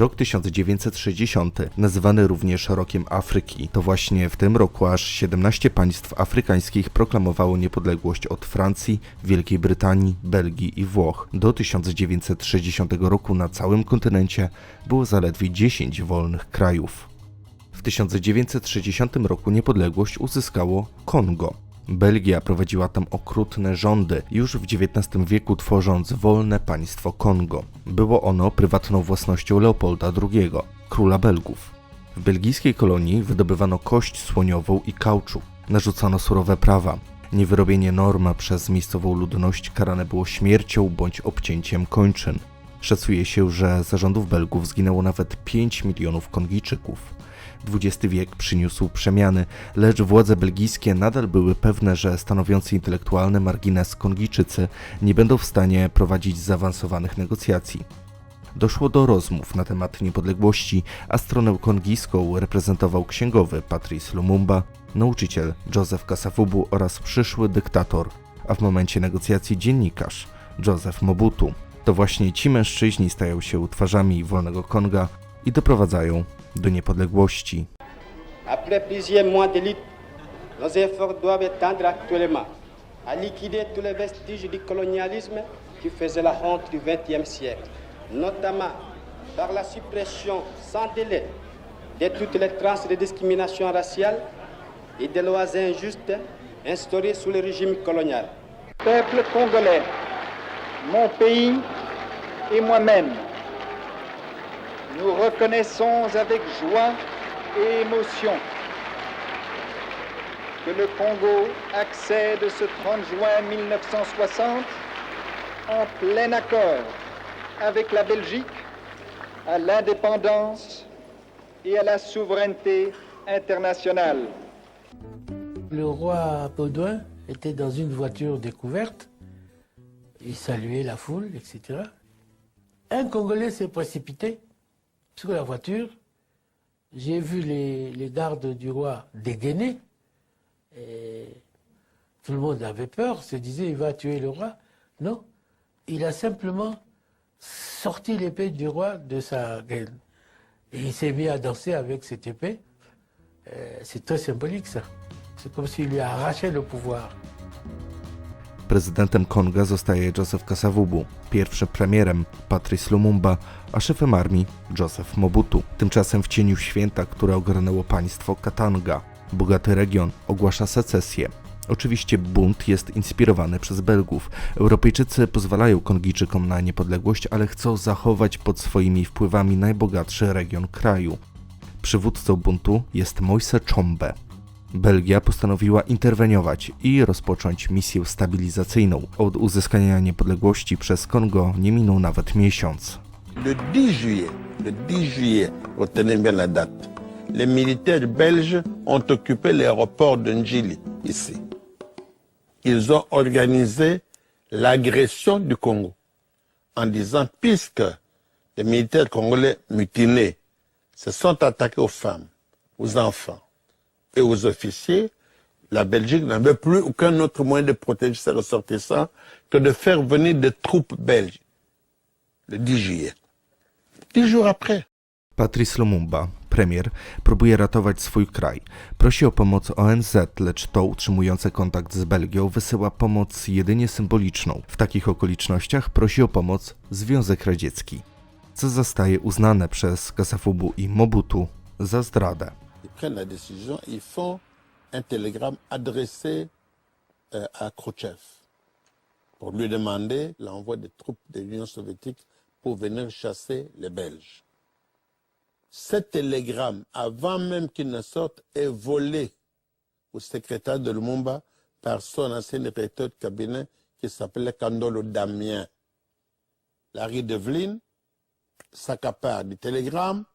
Rok 1960, nazywany również rokiem Afryki, to właśnie w tym roku aż 17 państw afrykańskich proklamowało niepodległość od Francji, Wielkiej Brytanii, Belgii i Włoch. Do 1960 roku na całym kontynencie było zaledwie 10 wolnych krajów. W 1960 roku niepodległość uzyskało Kongo. Belgia prowadziła tam okrutne rządy, już w XIX wieku tworząc wolne państwo Kongo. Było ono prywatną własnością Leopolda II, króla Belgów. W belgijskiej kolonii wydobywano kość słoniową i kauczuk. Narzucano surowe prawa. Niewyrobienie norm przez miejscową ludność karane było śmiercią bądź obcięciem kończyn. Szacuje się, że za rządów Belgów zginęło nawet 5 milionów Kongijczyków. XX wiek przyniósł przemiany, lecz władze belgijskie nadal były pewne, że stanowiący intelektualny margines Kongijczycy nie będą w stanie prowadzić zaawansowanych negocjacji. Doszło do rozmów na temat niepodległości, a stronę kongijską reprezentował księgowy Patrice Lumumba, nauczyciel Joseph Kasavubu oraz przyszły dyktator, a w momencie negocjacji dziennikarz Joseph Mobutu. To właśnie ci mężczyźni stają się twarzami wolnego Konga i doprowadzają do niepodległości. Après plusieurs mois de lutte, nos efforts doivent tendre actuellement à liquider tous les vestiges du colonialisme qui faisaient la honte du XXe siècle, notamment par la suppression sans délai de toutes les tranches de discrimination raciale et des lois injustes instaurées sous le régime colonial. Peuple congolais, mon pays et moi-même, nous reconnaissons avec joie et émotion que le Congo accède ce 30 juin 1960 en plein accord avec la Belgique à l'indépendance et à la souveraineté internationale. Le roi Baudouin était dans une voiture découverte. Il saluait la foule, etc. Un Congolais s'est précipité sur la voiture. J'ai vu les, les gardes du roi dégainer. Tout le monde avait peur, se disait il va tuer le roi. Non, il a simplement sorti l'épée du roi de sa gaine. Et il s'est mis à danser avec cette épée. Euh, C'est très symbolique ça. C'est comme s'il lui arrachait le pouvoir. Prezydentem Konga zostaje Joseph Kasavubu, pierwszym premierem Patrice Lumumba, a szefem armii Joseph Mobutu. Tymczasem w cieniu święta, które ogarnęło państwo Katanga, bogaty region ogłasza secesję. Oczywiście bunt jest inspirowany przez Belgów. Europejczycy pozwalają Kongijczykom na niepodległość, ale chcą zachować pod swoimi wpływami najbogatszy region kraju. Przywódcą buntu jest Moise Chombe. Belgia postanowiła interweniować i rozpocząć misję stabilizacyjną. Od uzyskania niepodległości przez Kongo nie minął nawet miesiąc. Le 10 juillet, le 10 juillet, retenez bien la date, les militaires belges ont occupé l'aéroport de Njili, ici. Ils ont organisé l'agression du Congo en disant, puisque les militaires congolais mutinés se sont attaqués aux femmes, aux enfants et aux officiers, la Belgique n'avait plus aucun autre moyen de protéger ses ressortissants que de faire venir des troupes belges le 10 juillet. Dix jours après, Patrice Lumumba, premier, próbuje ratować swój kraj. Prosi o pomoc ONZ, lecz to utrzymujące kontakt z Belgią wysyła pomoc jedynie symboliczną. W takich okolicznościach prosi o pomoc Związek Radziecki, co zostaje uznane przez Kasafubu i Mobutu za zdradę. Prennent la décision, ils font un télégramme adressé euh, à Khrouchtchev pour lui demander l'envoi des troupes de l'Union soviétique pour venir chasser les Belges. Ce télégramme, avant même qu'il ne sorte, est volé au secrétaire de Lumumba par son ancien directeur de cabinet qui s'appelait Kandolo Damien. Larry Devlin s'accapare du télégramme,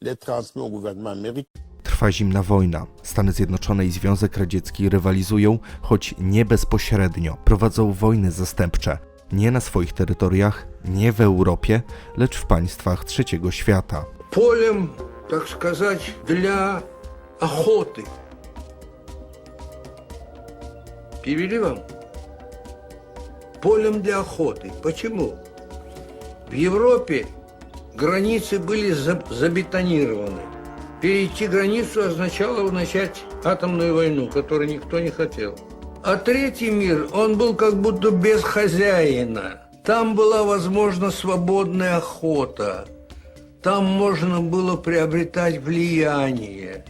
les transmet au gouvernement américain. Trwa zimna wojna. Stany Zjednoczone i Związek Radziecki rywalizują, choć nie bezpośrednio. Prowadzą wojny zastępcze. Nie na swoich terytoriach, nie w Europie, lecz w państwach trzeciego świata. полем, так сказать, для охоты. Перевели вам? Полем для охоты. Почему? В Европе Границы были за- забетонированы. Перейти границу означало начать атомную войну, которую никто не хотел. А третий мир, он был как будто без хозяина. Там была возможна свободная охота. Там можно было приобретать влияние.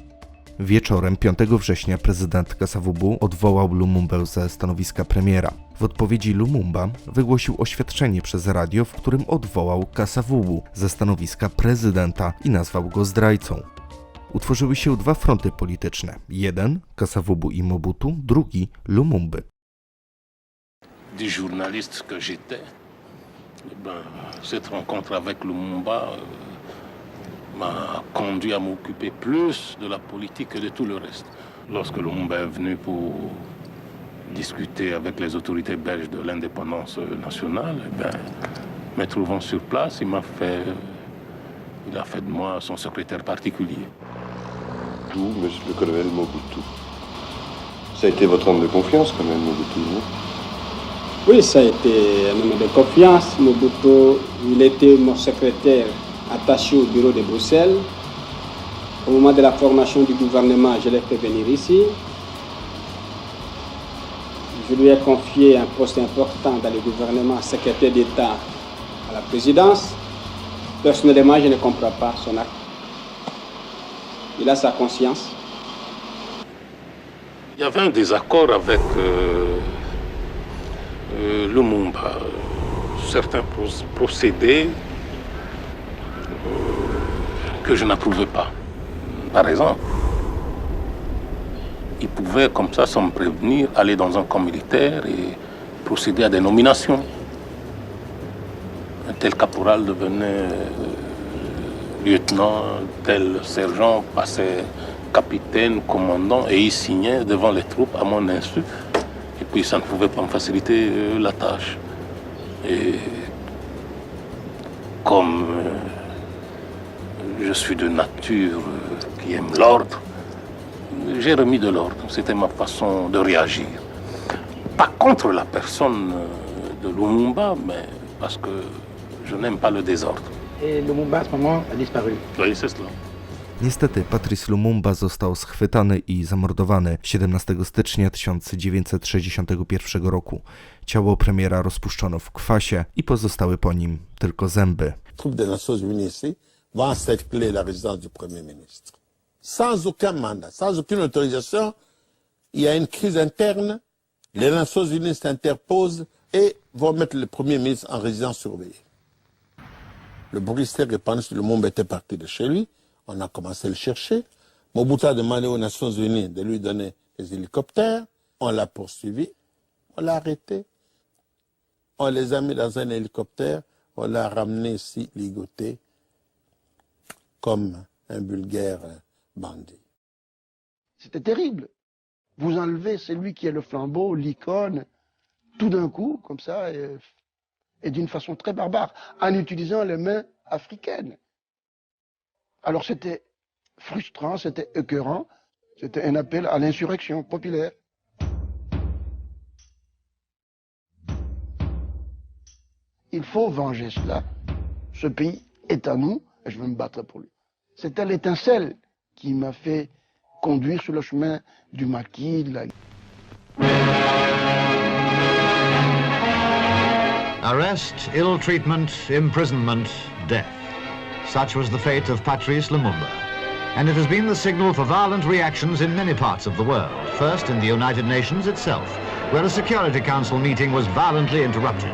Wieczorem 5 września prezydent Kasavubu odwołał Lumumbę ze stanowiska premiera. W odpowiedzi Lumumba wygłosił oświadczenie przez radio, w którym odwołał Kasavubu ze stanowiska prezydenta i nazwał go zdrajcą. Utworzyły się dwa fronty polityczne. Jeden Kasavubu i Mobutu, drugi Lumumby. du journaliste que j'étais, eh ben, cette rencontre avec Lumumba euh, m'a conduit à m'occuper plus de la politique que de tout le reste. Lorsque Lumumba est venu pour discuter avec les autorités belges de l'indépendance nationale, eh ben, me trouvant sur place, il m'a il a fait de moi son secrétaire particulier. Monsieur le colonel Mobutu. Ça a été votre homme de confiance quand même, Mobutu, Oui, ça a été un homme de confiance. Mobutu, il était mon secrétaire attaché au bureau de Bruxelles. Au moment de la formation du gouvernement, je l'ai fait venir ici. Je lui ai confié un poste important dans le gouvernement, secrétaire d'État à la présidence. Personnellement, je ne comprends pas son acte. Il a sa conscience. Il y avait un désaccord avec euh, euh, Lumumba. Certains pro- procédés euh, que je n'approuvais pas. Par exemple, il pouvait, comme ça, sans me prévenir, aller dans un camp militaire et procéder à des nominations. Un tel caporal devenait lieutenant, tel sergent passait capitaine, commandant, et il signait devant les troupes à mon insu. Et puis ça ne pouvait pas me faciliter euh, la tâche. Et comme euh, je suis de nature euh, qui aime l'ordre, j'ai remis de l'ordre. C'était ma façon de réagir. Pas contre la personne de Lumumba, mais parce que je n'aime pas le désordre. Et Lumumba, à ce moment, a disparu. Cela. Niestety Patrice Lumumba został schwytany i zamordowany 17 stycznia 1961 roku. Ciało premiera rozpuszczono w kwasie i pozostały po nim tylko zęby. troupes des Nations Unies ici vont encercler la résidence du Premier ministre. Sans aucun mandat, sans aucune autorisation, il y a une crise interne, les Nations Unies s'interposent et vont mettre le Premier ministre en résidence surveillée. Le bruit s'est répandu, le monde était parti de chez lui, on a commencé à le chercher. Mobutu a demandé aux Nations Unies de lui donner des hélicoptères, on l'a poursuivi, on l'a arrêté, on les a mis dans un hélicoptère, on l'a ramené ici ligoté comme un vulgaire bandit. C'était terrible. Vous enlevez celui qui est le flambeau, l'icône, tout d'un coup, comme ça, et d'une façon très barbare, en utilisant les mains africaines. Alors c'était frustrant, c'était écœurant, c'était un appel à l'insurrection populaire. Il faut venger cela. Ce pays est à nous et je vais me battre pour lui. C'était l'étincelle qui m'a fait conduire sur le chemin du maquis, de la Arrest, ill treatment, imprisonment, death. Such was the fate of Patrice Lumumba. And it has been the signal for violent reactions in many parts of the world. First in the United Nations itself, where a Security Council meeting was violently interrupted.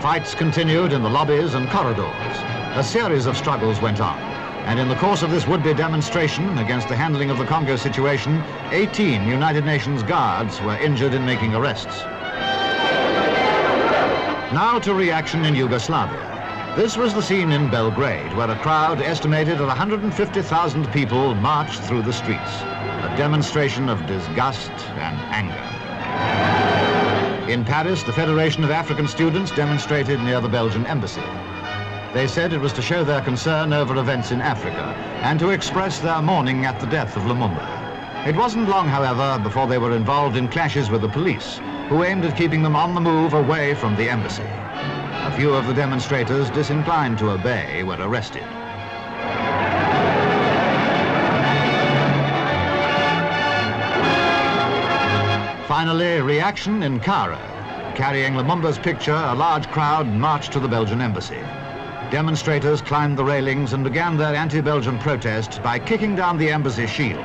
Fights continued in the lobbies and corridors. A series of struggles went on. And in the course of this would-be demonstration against the handling of the Congo situation, 18 United Nations guards were injured in making arrests. Now to reaction in Yugoslavia. This was the scene in Belgrade, where a crowd estimated at 150,000 people marched through the streets. A demonstration of disgust and anger. In Paris, the Federation of African Students demonstrated near the Belgian embassy. They said it was to show their concern over events in Africa and to express their mourning at the death of Lumumba. It wasn't long, however, before they were involved in clashes with the police who aimed at keeping them on the move away from the embassy. A few of the demonstrators, disinclined to obey, were arrested. Finally, reaction in Cairo. Carrying Lumumba's picture, a large crowd marched to the Belgian embassy. Demonstrators climbed the railings and began their anti-Belgian protest by kicking down the embassy shield.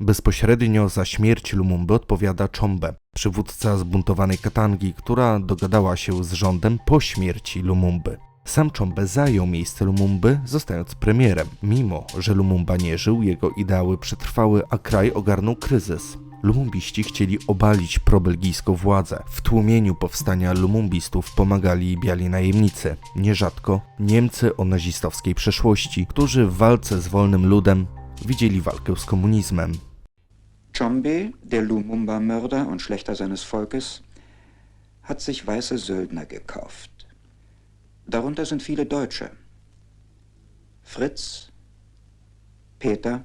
Bezpośrednio za śmierć Lumumby odpowiada Chombe, przywódca zbuntowanej Katangi, która dogadała się z rządem po śmierci Lumumby. Sam Chombe zajął miejsce Lumumby, zostając premierem. Mimo, że Lumumba nie żył, jego ideały przetrwały, a kraj ogarnął kryzys. Lumumbiści chcieli obalić probelgijską władzę. W tłumieniu powstania lumumbistów pomagali biali najemnicy, nierzadko Niemcy o nazistowskiej przeszłości, którzy w walce z wolnym ludem widzieli walkę z komunizmem. Chombe, der Lumumba-Mörder und Schlechter seines Volkes, hat sich weiße Söldner gekauft. Darunter sind viele Deutsche. Fritz, Peter,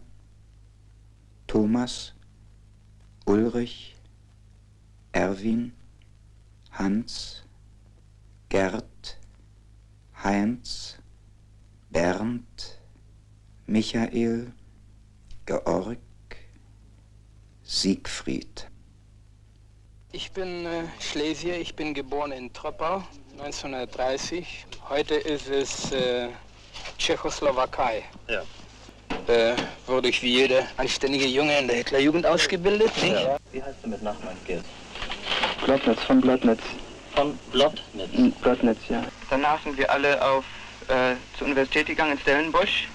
Thomas, Ulrich, Erwin, Hans, Gerd, Heinz, Bernd, Michael, Georg, Siegfried. Ich bin äh, Schlesier, ich bin geboren in Troppau 1930. Heute ist es äh, Tschechoslowakei. Ja. Äh, wurde ich wie jeder anständige Junge in der Hitlerjugend ausgebildet, nicht? Ja. Wie heißt du mit Nachnamen, Gerd? Blottnitz, von Blottnitz. Von Blottnitz. Blottnitz, ja. Danach sind wir alle auf, äh, zur Universität gegangen in Stellenbosch,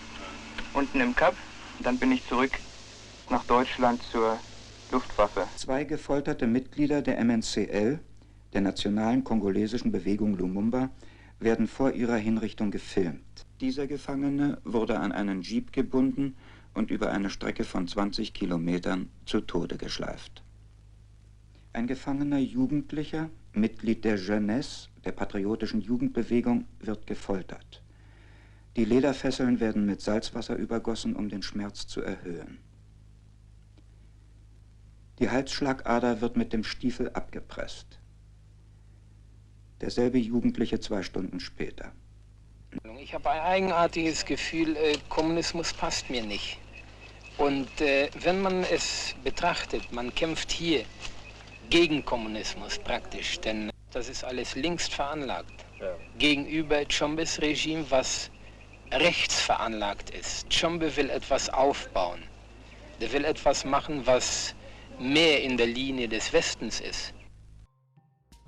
unten im Kap. Dann bin ich zurück nach Deutschland zur Luftwaffe. Zwei gefolterte Mitglieder der MNCL, der nationalen kongolesischen Bewegung Lumumba, werden vor ihrer Hinrichtung gefilmt. Dieser Gefangene wurde an einen Jeep gebunden und über eine Strecke von 20 Kilometern zu Tode geschleift. Ein gefangener Jugendlicher, Mitglied der Jeunesse, der patriotischen Jugendbewegung, wird gefoltert. Die Lederfesseln werden mit Salzwasser übergossen, um den Schmerz zu erhöhen. Die Halsschlagader wird mit dem Stiefel abgepresst. Derselbe Jugendliche zwei Stunden später. Ich habe ein eigenartiges Gefühl, äh, Kommunismus passt mir nicht. Und äh, wenn man es betrachtet, man kämpft hier gegen Kommunismus praktisch, denn das ist alles links veranlagt. Gegenüber Chombes Regime, was rechts veranlagt ist. Chombe will etwas aufbauen. Der will etwas machen, was mehr in der Linie des Westens ist.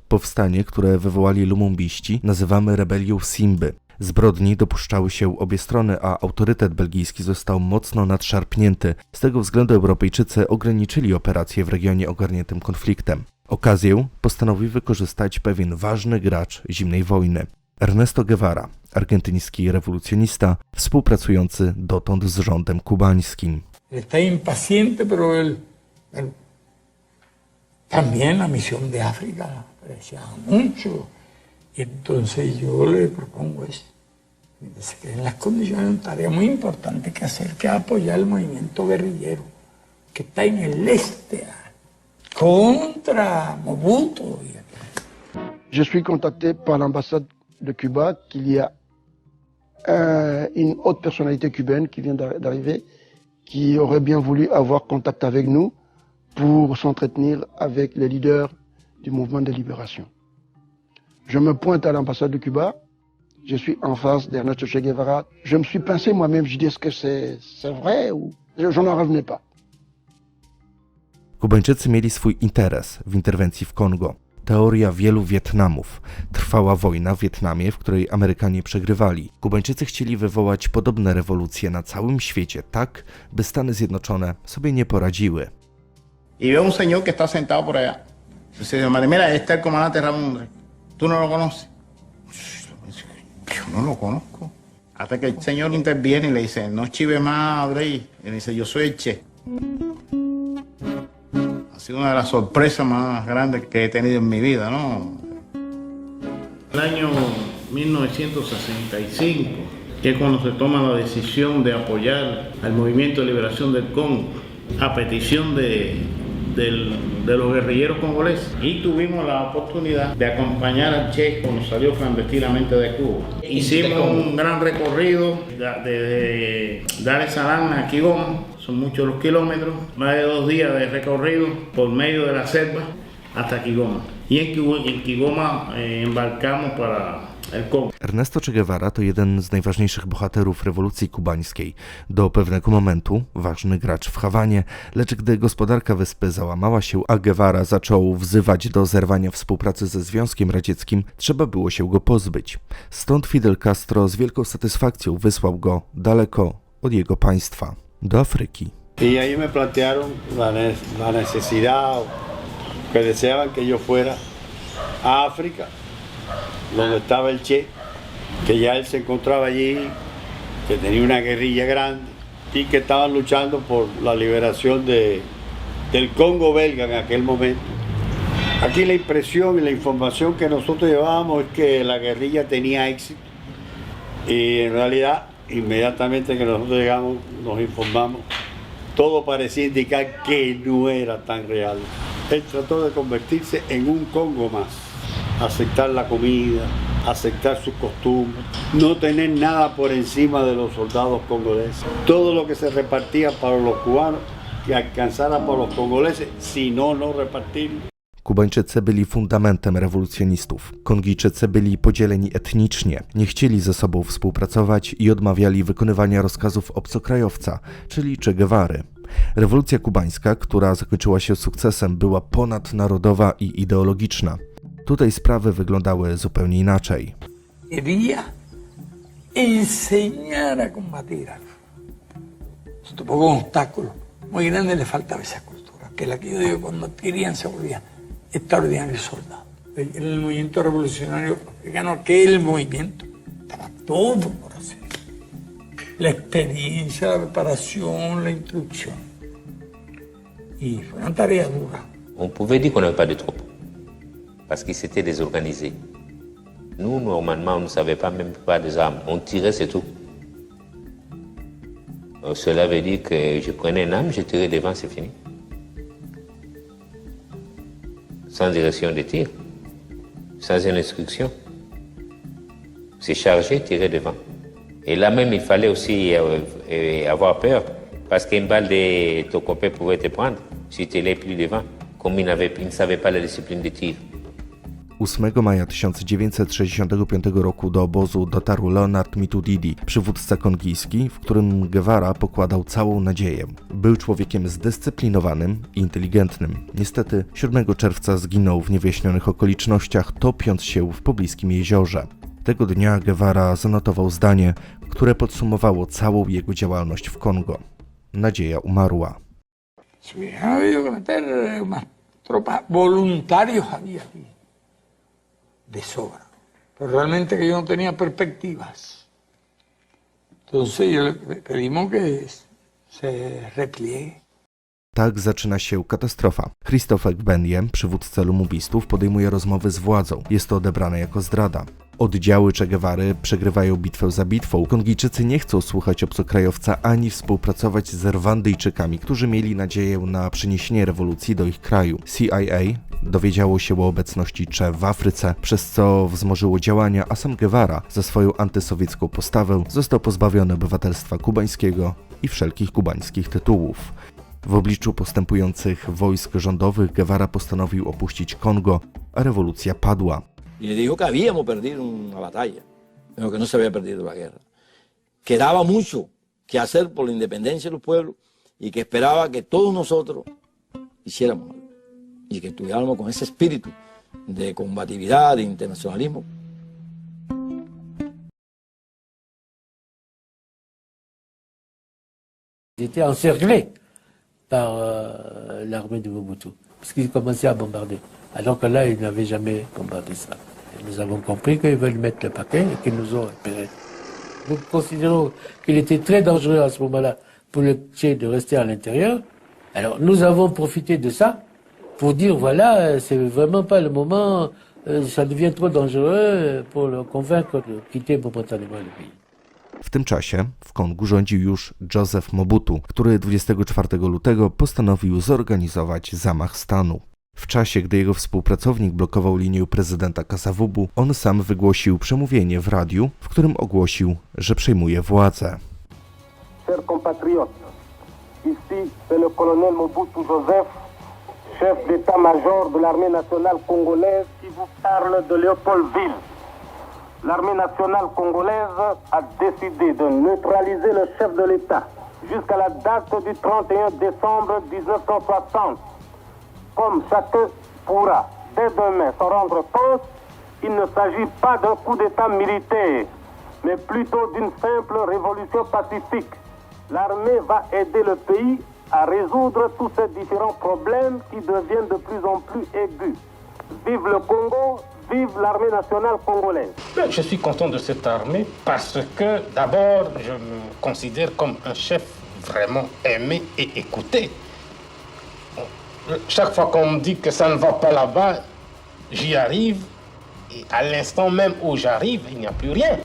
Powstanie, które wywołali lumumbiści, nazywamy rebelią Simby. Zbrodni dopuszczały się obie strony, a autorytet belgijski został mocno nadszarpnięty. Z tego względu Europejczycy ograniczyli operacje w regionie ogarniętym konfliktem. Okazję postanowił wykorzystać pewien ważny gracz zimnej wojny. Ernesto Guevara, argentyński rewolucjonista, współpracujący dotąd z rządem kubańskim. Está. Y entonces yo le propongo esto. Dice que en las condiciones una tarea muy importante que hacer, que apoyar el movimiento guerrillero que está en el este ah, contra Mobutu. Je suis contacté par l'ambassade de Cuba qu'il y a un- une haute personnalité cubaine qui vient d'arri- d'arriver, qui aurait bien voulu avoir contact avec nous pour s'entretenir avec les leaders du mouvement de libération. Je me pointe à l'ambassade de Cuba, je suis en face d'Ernesto Che Guevara. Je me suis pincé moi-même, je dis est-ce que c'est c'est vrai ou je- j'en en revenais pas. Kubańczycy mieli swój interes w interwencji w Kongo. Teoria wielu Wietnamów. Trwała wojna w Wietnamie, w której Amerykanie przegrywali. Kubańczycy chcieli wywołać podobne rewolucje na całym świecie, tak by Stany Zjednoczone sobie nie poradziły. y veo un señor que está sentado por allá. Dice, mira, este es el comandante Ramón. ¿Tú no lo conoces? Yo no lo conozco. Hasta que el señor interviene y le dice, no chive más. Y le dice, yo soy el Che. Ha sido una de las sorpresas más grandes que he tenido en mi vida, ¿no? El año 1965, que es cuando se toma la decisión de apoyar al movimiento de liberación del Congo, a petición de, del- de los guerrilleros congoleses y tuvimos la oportunidad de acompañar al Che cuando salió clandestinamente de Cuba. Hicimos un gran recorrido desde Dar es Salaam a Kigoma, son muchos los kilómetros, más de dos días de recorrido por medio de la selva hasta Kigoma. Y en Kigo- en Kigoma eh, embarcamos para. Ernesto Che Guevara to jeden z najważniejszych bohaterów rewolucji kubańskiej. Do pewnego momentu ważny gracz w Hawanie, lecz gdy gospodarka wyspy załamała się, a Guevara zaczął wzywać do zerwania współpracy ze Związkiem Radzieckim, trzeba było się go pozbyć. Stąd Fidel Castro z wielką satysfakcją wysłał go daleko od jego państwa, do Afryki. Y ahí me plantearon la, ne- la necesidad, que deseaban que yo fuera a África, donde estaba el Che, que ya él se encontraba allí, que tenía una guerrilla grande y que estaban luchando por la liberación de, del Congo belga en aquel momento. Aquí la impresión y la información que nosotros llevábamos es que la guerrilla tenía éxito y en realidad inmediatamente que nosotros llegamos nos informamos todo parecía indicar que no era tan real. Él trató de convertirse en un Congo más, aceptar la comida, aceptar sus costumbres, no tener nada por encima de los soldados congoleses. Todo lo que se repartía para los cubanos, que alcanzara para los congoleses, si no, no repartirlo. Kubańczycy byli fundamentem rewolucjonistów. Kongijczycy byli podzieleni etnicznie, nie chcieli ze sobą współpracować i odmawiali wykonywania rozkazów obcokrajowca, czyli Che Guevary. Rewolucja kubańska, która zakończyła się sukcesem, była ponadnarodowa i ideologiczna. Tutaj sprawy wyglądały zupełnie inaczej. quería enseñar a combatir algo. Se topó con un obstáculo muy grande, le faltaba esa cultura, que la que yo digo, cuando adquirían se volvían extraordinarios soldados. En el movimiento revolucionario africano, aquel movimiento, estaba todo por hacer. La experiencia, la preparación, la instrucción. Y fue una tarea dura. On pouvait dire qu'on n'avait pas de troupes, parce qu'ils s'étaient désorganisés. Nous, normalement, on ne savait pas même pas des armes. On tirait, c'est tout. Euh, cela veut dire que je prenais une arme, je tirais devant, c'est fini. Sans direction de tir, sans une instruction. C'est chargé, tirer devant. Et là même, il fallait aussi euh, euh, avoir peur, parce qu'une balle de copain pouvait te prendre si tu n'allais plus devant, comme il ne savait pas la discipline de tir. 8 maja 1965 roku do obozu dotarł Leonard Mitudidi, przywódca kongijski, w którym Guevara pokładał całą nadzieję. Był człowiekiem zdyscyplinowanym i inteligentnym. Niestety 7 czerwca zginął w niewyjaśnionych okolicznościach, topiąc się w pobliskim jeziorze. Tego dnia Guevara zanotował zdanie, które podsumowało całą jego działalność w Kongo. Nadzieja umarła. Hubieran habido de sobra. Pero realmente que yo no tenía perspectivas. Entonces yo le pedimos que se. Tak zaczyna się katastrofa. Christophe Gbenje, przywódca lumubistów, podejmuje rozmowy z władzą. Jest to odebrane jako zdrada. Oddziały Che Guevary przegrywają bitwę za bitwą. Kongijczycy nie chcą słuchać obcokrajowca ani współpracować z Rwandyjczykami, którzy mieli nadzieję na przyniesienie rewolucji do ich kraju. CIA dowiedziało się o obecności Che w Afryce, przez co wzmożyło działania, a sam Guevara za swoją antysowiecką postawę został pozbawiony obywatelstwa kubańskiego i wszelkich kubańskich tytułów. W obliczu postępujących wojsk rządowych Guevara postanowił opuścić Kongo, a rewolucja padła. Y le dijo que habíamos perdido una batalla, pero que no se había perdido la guerra. Quedaba mucho que hacer por la independencia de los pueblos y que esperaba que todos nosotros hiciéramos y que estuviéramos con ese espíritu de combatividad, de internacionalismo. Ils étaient encerclés par euh, l'armée de Mobutu, parce qu'ils commençaient à bombarder. Alors que là, ils n'avaient jamais bombardé ça. Nous avons compris qu'ils veulent mettre le paquet et qu'ils nous ont repérés. Nous considérons qu'il était très dangereux à ce moment-là pour le Tché de rester à l'intérieur. Alors nous avons profité de ça pour dire voilà, c'est vraiment pas le moment, euh, ça devient trop dangereux pour le convaincre de quitter momentanément le pays. W tym czasie w Kongu rządził już Joseph Mobutu, który 24 lutego postanowił zorganizować zamach stanu. W czasie, gdy jego współpracownik blokował linię prezydenta Kasavubu, on sam wygłosił przemówienie w radiu, w którym ogłosił, że przejmuje władzę. Chers compatriotes, ici c'est le colonel Mobutu Joseph, chef d'état-major de l'armée nationale congolaise qui vous parle de Léopoldville. L'armée nationale congolaise a décidé de neutraliser le chef de l'État jusqu'à la date du 31 décembre 1960. Comme chacun pourra dès demain s'en rendre compte, il ne s'agit pas d'un coup d'État militaire, mais plutôt d'une simple révolution pacifique. L'armée va aider le pays à résoudre tous ces différents problèmes qui deviennent de plus en plus aigus. Vive le Congo, vive l'armée nationale congolaise. Ben, Je suis content de cette armée parce que d'abord, je me considère comme un chef vraiment aimé et écouté. Chaque fois qu'on me dit que ça ne va pas là-bas, j'y arrive. Et à l'instant même où j'arrive, il n'y a plus rien.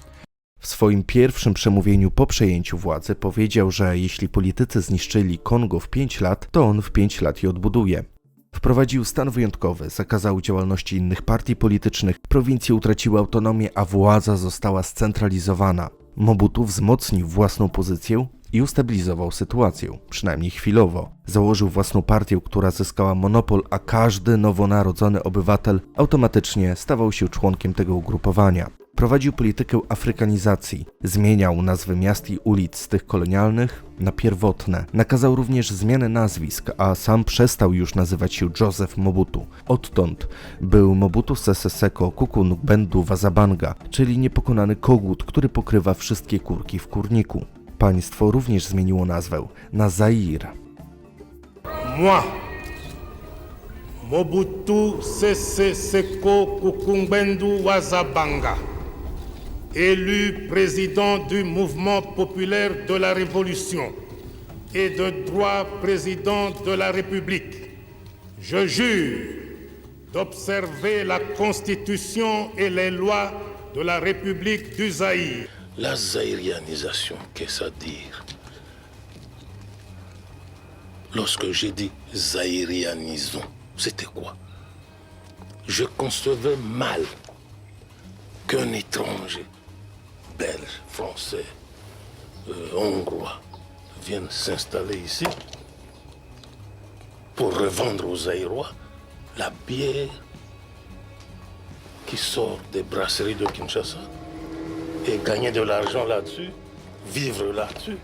W swoim pierwszym przemówieniu po przejęciu władzy powiedział, że jeśli politycy zniszczyli Kongo w 5 lat, to on w 5 lat je odbuduje. Wprowadził stan wyjątkowy, zakazał działalności innych partii politycznych, prowincje utraciły autonomię, a władza została scentralizowana. Mobutu wzmocnił własną pozycję i ustabilizował sytuację, przynajmniej chwilowo. Założył własną partię, która zyskała monopol, a każdy nowonarodzony obywatel automatycznie stawał się członkiem tego ugrupowania. Prowadził politykę afrykanizacji, zmieniał nazwy miast i ulic z tych kolonialnych na pierwotne. Nakazał również zmianę nazwisk, a sam przestał już nazywać się Joseph Mobutu. Odtąd był Mobutu Sese Seko Kukunugbendu Wazabanga, czyli niepokonany kogut, który pokrywa wszystkie kurki w kurniku. Państwo również zmieniło nazwę na Zaire. Moi, Mobutu Sese Seko Kukungbendu Wazabanga, élu président du mouvement populaire de la Révolution et de droit président de la République, je jure d'observer la Constitution et les lois de la République du Zaïre. La zaïrianisation, qu'est-ce à dire? Lorsque j'ai dit zaïrianisons, c'était quoi? Je concevais mal qu'un étranger, français, euh, hongrois, vienne s'installer ici pour revendre aux Zaïrois la bière qui sort des brasseries de Kinshasa et gagner de l'argent là-dessus, vivre là-dessus.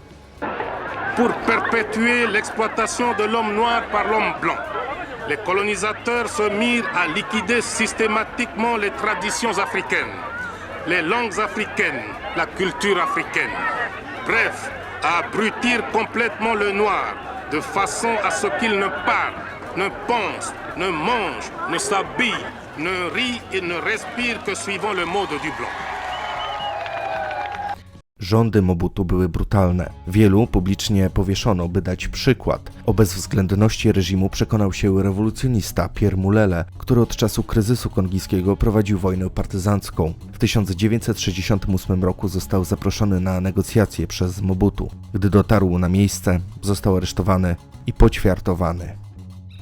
pour perpétuer l'exploitation de l'homme noir par l'homme blanc. Les colonisateurs se mirent à liquider systématiquement les traditions africaines, les langues africaines, la culture africaine. Bref, à abrutir complètement le noir, de façon à ce qu'il ne parle, ne pense, ne mange, ne s'habille, ne rit et ne respire que suivant le mode du blanc. Rządy Mobutu były brutalne. Wielu publicznie powieszono, by dać przykład. O bezwzględności reżimu przekonał się rewolucjonista Pierre Mulele, który od czasu kryzysu kongijskiego prowadził wojnę partyzancką. W 1968 roku został zaproszony na negocjacje przez Mobutu. Gdy dotarł na miejsce, został aresztowany i poćwiartowany.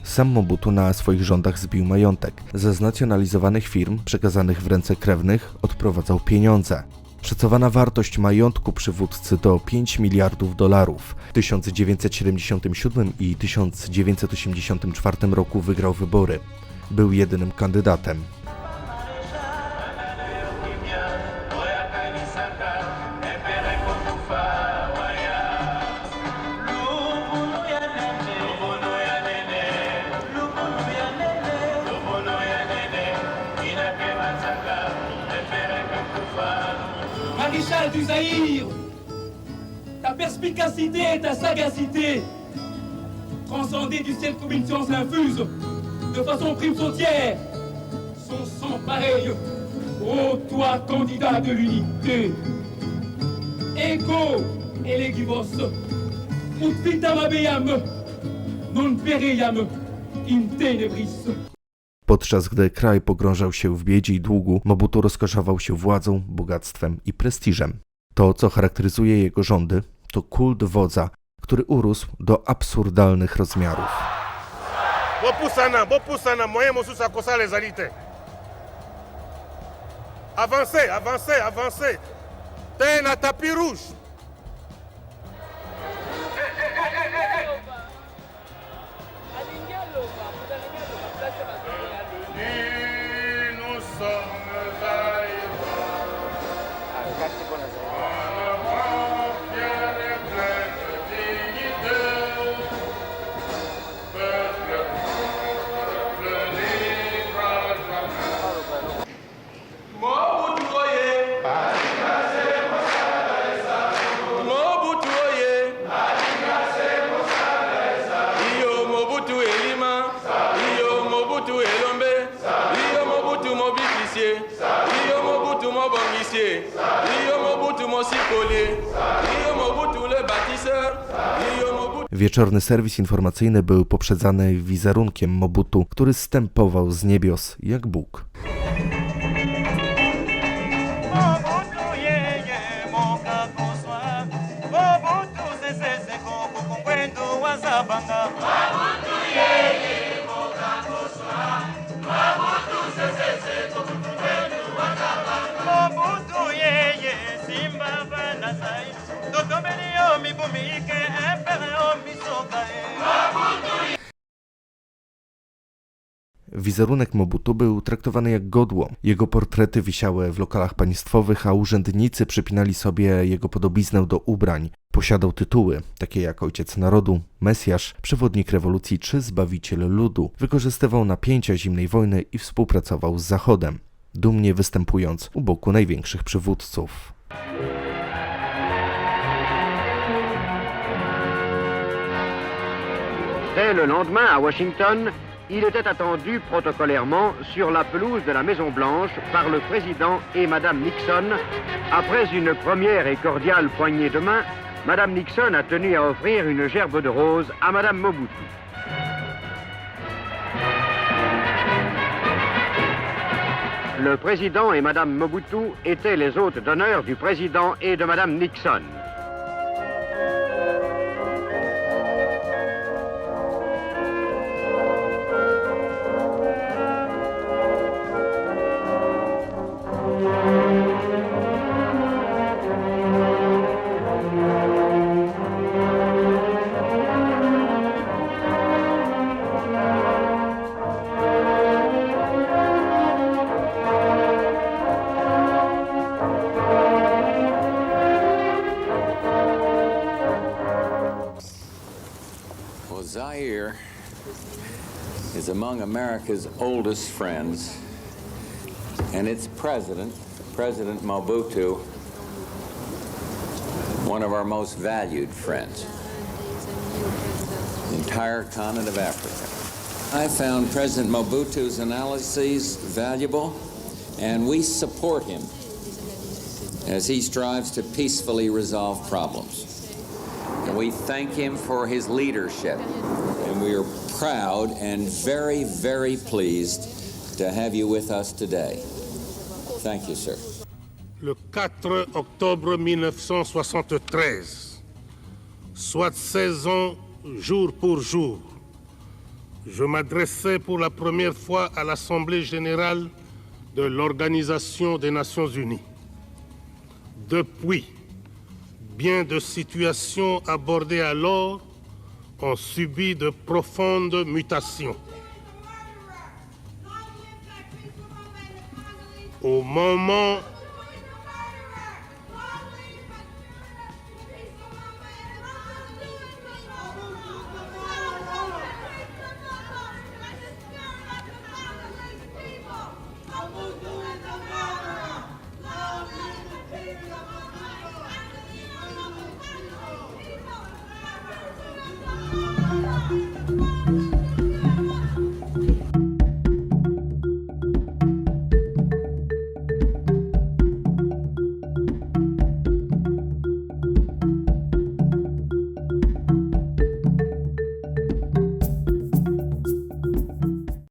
Sam Mobutu na swoich rządach zbił majątek. Ze znacjonalizowanych firm przekazanych w ręce krewnych odprowadzał pieniądze. Szacowana wartość majątku przywódcy to 5 miliardów dolarów. W 1977 i 1984 roku wygrał wybory. Był jedynym kandydatem. Maréchal du ta perspicacité et ta sagacité, transcendées du ciel comme une science infuse, de façon prime sautière, sont sans pareil. Ô toi, candidat de l'unité, ego elegivos, ut vitam habeam, non pereiam in tenebris. Podczas gdy kraj pogrążał się w biedzie i długu, Mobutu rozkoszował się władzą, bogactwem i prestiżem. To, co charakteryzuje jego rządy, to kult wodza, który urósł do absurdalnych rozmiarów. bopusana bopusana moyen mosusu akosala ezali te avance avance avance te na tapis rouge Sir. Wieczorny serwis informacyjny był poprzedzany wizerunkiem Mobutu, który stępował z niebios jak Bóg. Bana sai totombeli yo mibumi ike empere yo misoka e Wizerunek Mobutu był traktowany jak godło. Jego portrety wisiały w lokalach państwowych, a urzędnicy przypinali sobie jego podobiznę do ubrań. Posiadał tytuły, takie jak Ojciec Narodu, Mesjasz, Przewodnik Rewolucji czy Zbawiciel Ludu. Wykorzystywał napięcia zimnej wojny i współpracował z Zachodem, dumnie występując u boku największych przywódców. Dès le lendemain, à Washington, il était attendu protocolairement sur la pelouse de la Maison-Blanche par le président et Madame Nixon. Après une première et cordiale poignée de main, Madame Nixon a tenu à offrir une gerbe de roses à Madame Mobutu. Le président et Madame Mobutu étaient les hôtes d'honneur du président et de Madame Nixon. Zaire is among America's oldest friends, and its president, President Mobutu, one of our most valued friends. The entire continent of Africa. I found President Mobutu's analyses valuable, and we support him as he strives to peacefully resolve problems. We thank him for his leadership. And we are proud and very, very pleased to have you with us today. Thank you, sir. le 4 octobre 1973, soit 16 ans jour pour jour, je m'adressais pour la première fois à l'Assemblée générale de l'Organisation des Nations Unies. Depuis, bien de situations abordées alors ont subi de profondes mutations. Au moment